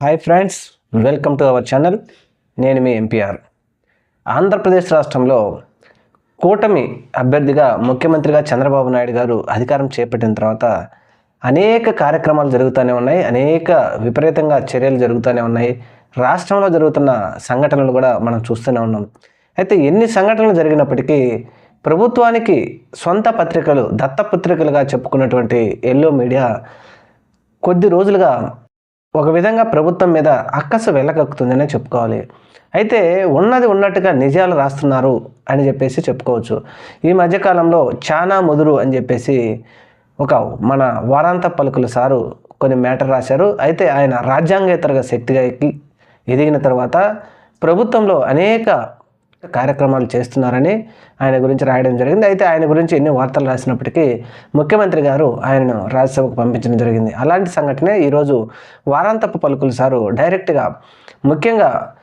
Hi friends welcome to our channel నేను మీ MPR Andhra Pradesh రాష్ట్రంలో కూటమి అభ్యర్థిగా ముఖ్యమంత్రిగా చంద్రబాబు నాయుడు గారు అధికారం చేపట్టిన తర్వాత అనేక కార్యక్రమాలు జరుగుతూనే ఉన్నాయి అనేక విపరీతంగా చర్యలు జరుగుతూనే ఉన్నాయి. రాష్ట్రంలో జరుగుతున్న సంఘటనలు కూడా మనం చూస్తూనే ఉన్నాం. అయితే ఎన్ని సంఘటనలు జరిగినప్పటికీ ప్రభుత్వానికి సొంత పత్రికలు దత్తపత్రికలుగా చెప్పుకున్నటువంటి ఎల్లో మీడియా కొద్ది రోజులుగా ఒక విధంగా ప్రభుత్వం మీద అక్కసు వెళ్ళగక్కుతుందనే చెప్పుకోవాలి. అయితే ఉన్నది ఉన్నట్టుగా నిజాలు రాస్తున్నారు అని చెప్పేసి చెప్పుకోవచ్చు. ఈ మధ్యకాలంలో చాలా ముదురు అని చెప్పేసి ఒక మన వారాంత పలుకులు సారు కొన్ని మ్యాటర్ రాశారు. అయితే ఆయన రాజ్యాంగేతరగా శక్తిగా ఎక్కి ఎదిగిన తర్వాత ప్రభుత్వంలో అనేక కార్యక్రమాలు చేస్తున్నారని ఆయన గురించి రాయడం జరిగింది. అయితే ఆయన గురించి ఎన్ని వార్తలు రాసినప్పటికీ ముఖ్యమంత్రి గారు ఆయనను రాజ్యసభకు పంపించడం జరిగింది. అలాంటి సంఘటనే ఈరోజు వారాంతపు పలుకులు సారు డైరెక్ట్గా ముఖ్యంగా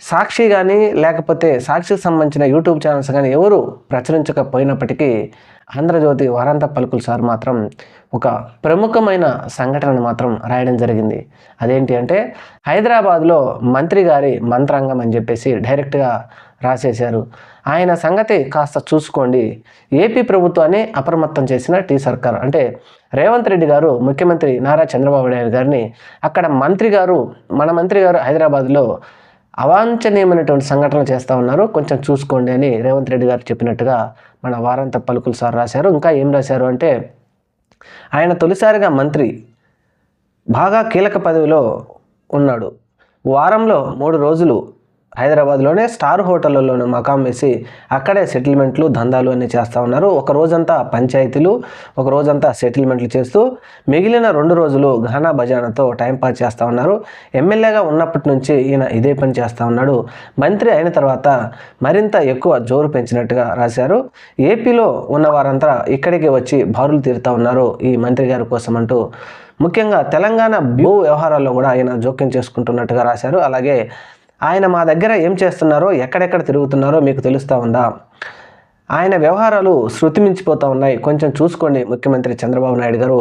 సాక్షి కానీ లేకపోతే సాక్షికి సంబంధించిన యూట్యూబ్ ఛానల్స్ కానీ ఎవరు ప్రచురించకపోయినప్పటికీ ఆంధ్రజ్యోతి వారాంత పలుకులు సార్ మాత్రం ఒక ప్రముఖమైన సంఘటనను మాత్రం రాయడం జరిగింది. అదేంటి అంటే హైదరాబాద్లో మంత్రి గారి మంత్రాంగం అని చెప్పేసి డైరెక్ట్గా రాసేశారు. ఆయన సంగతి కాస్త చూసుకోండి. ఏపీ ప్రభుత్వాన్ని అప్రమత్తం చేసిన టీ సర్కార్ అంటే రేవంత్ రెడ్డి గారు ముఖ్యమంత్రి నారా చంద్రబాబు నాయుడు గారిని అక్కడ మంత్రి గారు మన మంత్రి గారు హైదరాబాద్లో అవాంఛనీయమైనటువంటి సంఘటనలు చేస్తూ ఉన్నారు. కొంచెం చూసుకోండి అని రేవంత్ రెడ్డి గారు చెప్పినట్టుగా మన వారంత పలుకులు సార్ రాశారు. ఇంకా ఏం రాశారు అంటే ఆయన తొలిసారిగా మంత్రి బాగా కీలక పదవిలో ఉన్నాడు. వారంలో మూడు రోజులు హైదరాబాద్లోనే స్టార్ హోటళ్ళలోనే మకాం వేసి అక్కడే సెటిల్మెంట్లు దందాలు అన్నీ చేస్తూ ఉన్నారు. ఒక రోజంతా పంచాయతీలు ఒక రోజంతా సెటిల్మెంట్లు చేస్తూ మిగిలిన రెండు రోజులు ఘనా బజానాతో టైంపాస్ చేస్తూ ఉన్నారు. ఎమ్మెల్యేగా ఉన్నప్పటి నుంచి ఈయన ఇదే పని చేస్తూ ఉన్నాడు. మంత్రి అయిన తర్వాత మరింత ఎక్కువ జోరు పెంచినట్టుగా రాశారు. ఏపీలో ఉన్న వారంతా ఇక్కడికి వచ్చి బారులు తీరుతూ ఉన్నారు ఈ మంత్రి గారి కోసం అంటూ. ముఖ్యంగా తెలంగాణ భూ వ్యవహారాల్లో కూడా ఆయన జోక్యం చేసుకుంటున్నట్టుగా రాశారు. అలాగే ఆయన మా దగ్గర ఏం చేస్తున్నారో ఎక్కడెక్కడ తిరుగుతున్నారో మీకు తెలుస్తూ ఉందా? ఆయన వ్యవహారాలు శృతి మించిపోతూ ఉన్నాయి. కొంచెం చూసుకోండి ముఖ్యమంత్రి చంద్రబాబు నాయుడు గారు.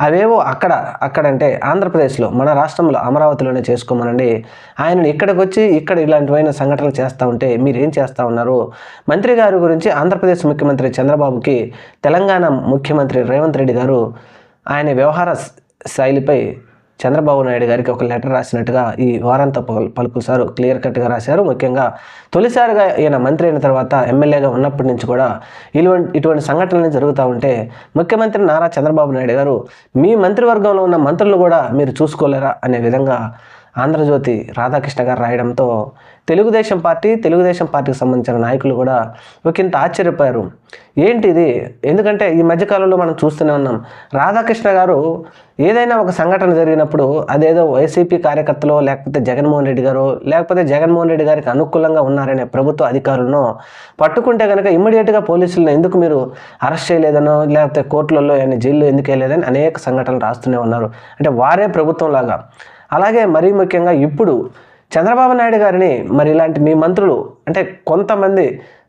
అవేవో అక్కడ అక్కడంటే ఆంధ్రప్రదేశ్లో మన రాష్ట్రంలో అమరావతిలోనే చేసుకోమనండి. ఆయనను ఇక్కడికి వచ్చి ఇక్కడ ఇలాంటివైన సంఘటనలు చేస్తూ ఉంటే మీరు ఏం చేస్తూ ఉన్నారు? మంత్రి గారి గురించి ఆంధ్రప్రదేశ్ ముఖ్యమంత్రి చంద్రబాబుకి తెలంగాణ ముఖ్యమంత్రి రేవంత్ రెడ్డి గారు ఆయన వ్యవహార శైలిపై చంద్రబాబు నాయుడు గారికి ఒక లెటర్ రాసినట్టుగా ఈ వారాంత పలు- సారు క్లియర్ కట్గా రాశారు. ముఖ్యంగా తొలిసారిగా ఈయన మంత్రి అయిన తర్వాత ఎమ్మెల్యేగా ఉన్నప్పటి నుంచి కూడా ఇటువంటి ఇటువంటి సంఘటనలు జరుగుతూ ఉంటే ముఖ్యమంత్రి నారా చంద్రబాబు నాయుడు గారు మీ మంత్రివర్గంలో ఉన్న మంత్రులు కూడా మీరు చూసుకోలేరా అనే విధంగా ఆంధ్రజ్యోతి రాధాకృష్ణ గారు రాయడంతో తెలుగుదేశం పార్టీ తెలుగుదేశం పార్టీకి సంబంధించిన నాయకులు కూడా ఒకంత ఆశ్చర్యపోయారు. ఏంటి ఇది? ఎందుకంటే ఈ మధ్యకాలంలో మనం చూస్తూనే ఉన్నాం. రాధాకృష్ణ గారు ఏదైనా ఒక సంఘటన జరిగినప్పుడు అదేదో వైసీపీ కార్యకర్తలో లేకపోతే జగన్మోహన్ రెడ్డి గారు లేకపోతే జగన్మోహన్ రెడ్డి గారికి అనుకూలంగా ఉన్నారనే ప్రభుత్వ అధికారులను పట్టుకుంటే కనుక ఇమ్మీడియట్గా పోలీసులను ఎందుకు మీరు అరెస్ట్ చేయలేదనో లేకపోతే కోర్టులలో ఏమైనా జైల్లో ఎందుకు వెళ్ళలేదని అనేక సంఘటనలు రాస్తూనే ఉన్నారు. అంటే వారే ప్రభుత్వం లాగా. అలాగే మరీ ముఖ్యంగా ఇప్పుడు చంద్రబాబు నాయుడు గారిని మరి ఇలాంటి మీ మంత్రులు అంటే కొంతమంది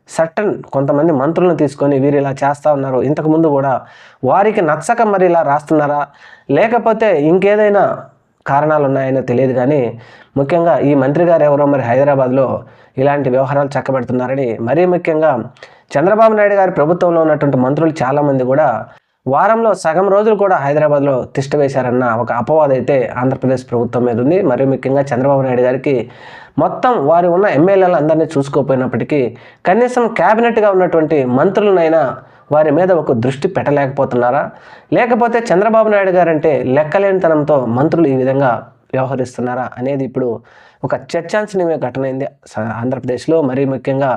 సట్టన్ కొంతమంది మంత్రులను తీసుకొని వీరు ఇలా చేస్తూ ఉన్నారు. ఇంతకుముందు కూడా వారికి నచ్చక మరి ఇలా రాస్తున్నారా? లేకపోతే ఇంకేదైనా కారణాలు ఉన్నాయని తెలియదు కానీ ముఖ్యంగా ఈ మంత్రి గారు ఎవరో మరి హైదరాబాద్లో ఇలాంటి వ్యవహారాలు చక్కబెడుతున్నారని మరీ ముఖ్యంగా చంద్రబాబు నాయుడు గారి ప్రభుత్వంలో ఉన్నటువంటి మంత్రులు చాలామంది కూడా వారంలో సగం రోజులు కూడా హైదరాబాద్లో తిష్ట వేశారన్న ఒక అపవాదం అయితే ఆంధ్రప్రదేశ్ ప్రభుత్వం మీద ఉంది. మరియు ముఖ్యంగా చంద్రబాబు నాయుడు గారికి మొత్తం వారి ఉన్న ఎమ్మెల్యేలు అందరినీ చూసుకోకపోయినప్పటికీ కనీసం క్యాబినెట్గా ఉన్నటువంటి మంత్రులనైనా వారి మీద ఒక దృష్టి పెట్టలేకపోతున్నారా? లేకపోతే చంద్రబాబు నాయుడు గారంటే లెక్కలేనితనంతో మంత్రులు ఈ విధంగా వ్యవహరిస్తున్నారా అనేది ఇప్పుడు ఒక చర్చాంశనీయ ఘటన అయింది. ఆంధ్రప్రదేశ్లో మరీ ముఖ్యంగా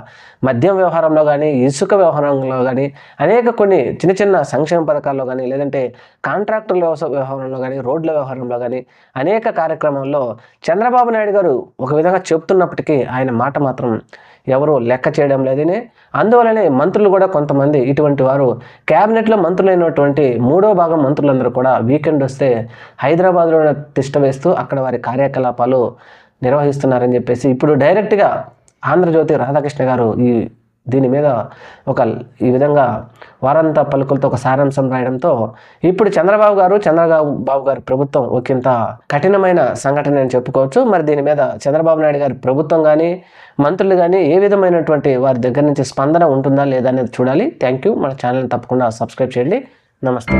మద్యం వ్యవహారంలో కానీ ఇసుక వ్యవహారంలో కానీ అనేక కొన్ని చిన్న చిన్న సంక్షేమ పథకాల్లో కానీ లేదంటే కాంట్రాక్టర్ల వ్యవహారంలో కానీ రోడ్ల వ్యవహారంలో కానీ అనేక కార్యక్రమాల్లో చంద్రబాబు నాయుడు గారు ఒక విధంగా చెప్తున్నప్పటికీ ఆయన మాట మాత్రం ఎవరు లెక్క చేయడం లేదని. అందువలనే మంత్రులు కూడా కొంతమంది ఇటువంటి వారు క్యాబినెట్లో మంత్రులైనటువంటి మూడో భాగం మంత్రులందరూ కూడా వీకెండ్ వస్తే హైదరాబాద్లో తిష్ట వేస్తూ అక్కడ వారి కార్యకలాపాలు నిర్వహిస్తున్నారని చెప్పేసి ఇప్పుడు డైరెక్ట్గా ఆంధ్రజ్యోతి రాధాకృష్ణ గారు ఈ దీని మీద ఒక ఈ విధంగా వారంతా పలుకులతో ఒక సారాంశం రాయడంతో ఇప్పుడు చంద్రబాబు గారు చంద్రబాబు బాబు గారి ప్రభుత్వం ఒకంత కఠినమైన సంఘటన అని చెప్పుకోవచ్చు. మరి దీని మీద చంద్రబాబు నాయుడు గారి ప్రభుత్వం కానీ మంత్రులు కానీ ఏ విధమైనటువంటి వారి దగ్గర నుంచి స్పందన ఉంటుందా లేదా అనేది చూడాలి. Thank you. మన ఛానల్ని తప్పకుండా సబ్స్క్రైబ్ చేయండి. నమస్తే.